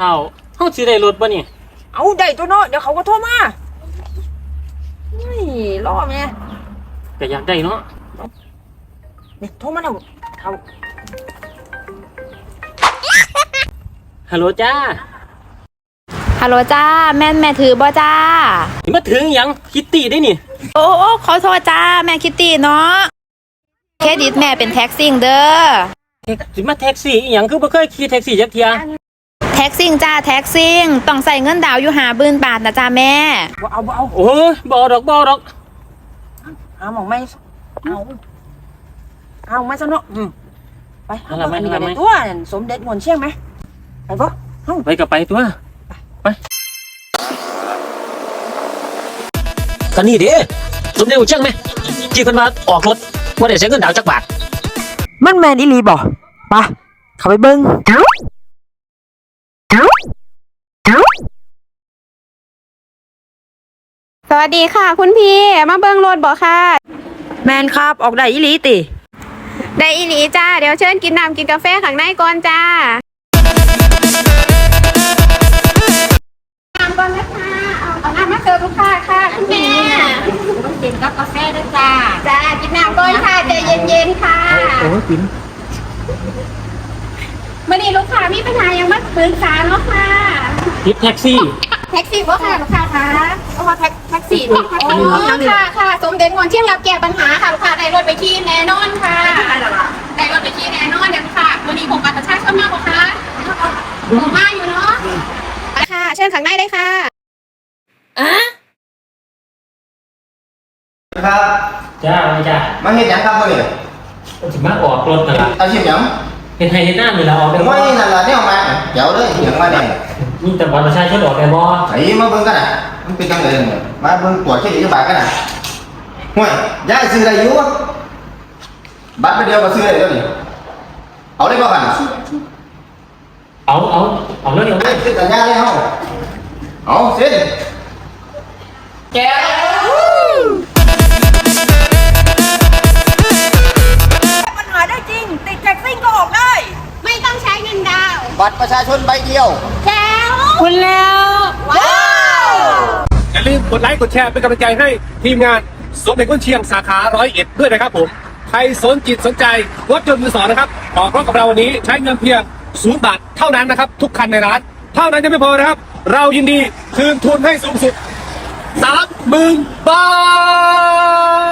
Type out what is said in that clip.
เอาเฮาสิได้รถบ่นี่เอาได้ตัวเนาะเดี๋ยวเขาก็โทรมาเฮ้ยรอแม่ก็อยากได้เนาะเนี่ยโทรมาแล้วเอาฮัลโหลจ้าฮัลโหลจ้า แม่นแม่ถือบ่จ้าสิมาถึงหยังคิตตี้ได้นี่ โอ้โอ้ขอโทษจ้า แม่คิตตี้เนาะเครดิตแม่เป็นแท็กซิ่งเด้อแท็กสิมาแท็กซี่อีหยังคือบ่เคยขี่แท็กซี่จักเที่ยแท็กซิ่งจ้าแท็กซิ่งต้องใส่เงินดาวอยู่หาบืนบาทนะจ้าแม่ บ่เอาบ่เอาโอ้ยบ่ดอกบ่ดอกเอาหมองไม่เอาเอาไม่ซะเนาะอืมไปเอาเอาละไปไม่อันนี้เอาละไม่กันตัวสมเด็จงวนเชียงไหมไปปะเอ้าไปก็ไปตัวไปก็นี่เด้สมเด็จเชียงไหมที่เพิ่นมาออกรถบ่ได้เสียเงินดาวจักบาทมันแมนอีหลีบ่ปะเข้าไปเบิ้ง สวัสดีค่ะ คุณพี่มาเบิ้งรถบอกค่ะ แมนครับออกได้อีหลีติ ได้อีหลีจ้า เดี๋ยวเชิญกินน้ำกินกาแฟข้างในก่อนจ้าน้ำก่อนนะคะเอาเอาน้ำมาเสิร์ฟลูกค้าค่ะคุณแม่ต้องกินกับกาแฟด้วยจ้าจ้ากินน้ำก่อนค่ะใจเย็นๆค่ะโอ้ยปิ่น มื่อนี้ลูกค้ามีปัญหายังมาปรึกษาเนาะค่ะ ทิปแท็กซี่ แท็กซี่บ่ค่ะลูกค้าคะโอ้แท็กแท็กซี่ที่ค่ะอ๋อค่ะค่ะ สมเด็จงวนเชียงรับแก้ปัญหาค่ะลูกค้าได้รถไปที่แน่นอนค่ะได้รถไปที่แน่นอนเดี๋ยวค่ะวันนี้ผมบัตรประชาชนมากกว่าคะผมมาอยู่เนาะไปค่ะ เชิญข้างในเลยค่ะครับ จ้าไปจ้ามาเฮ็ดหยังครับมื้อนี้สิมาออกรถนั่นล่ะอาชีพหยัง เฮ็ดให้เฮ็ดหน้านี่ล่ะออกได้ผมบ่ว่านี่นั่นล่ะแนวมาเดี๋ยวเลยหยังมาเนี่ยมีแต่บัตรประชาชนออกได้บ่ไอ้มาเบิ่งกันน่ะมันเป็นจังไดเนี่ยมาเบิ่งตรวจเช็คอิทธิบาทกันน่ะห่วยยายซื้อได้อยู่วะบัต บัตรประชาชนใบเดียว แจ๋วคุณแล้ว ว้าว อย่าลืมกดไลค์กดแชร์เป็นกำลังใจให้ทีมงานสมเด็จก้นเชียงสาขาร้อยเอ็ดด้วยนะครับผม ใครสนจิตสนใจรถยนต์มือสองนะครับออกรถกับเราวันนี้ใช้เงินเพียงศูนย์บาทเท่านั้นนะครับ ทุกคันในร้าน เท่านั้นยังไม่พอนะครับ เรายินดีคืนทุนให้สูงสุดสามหมื่นบาท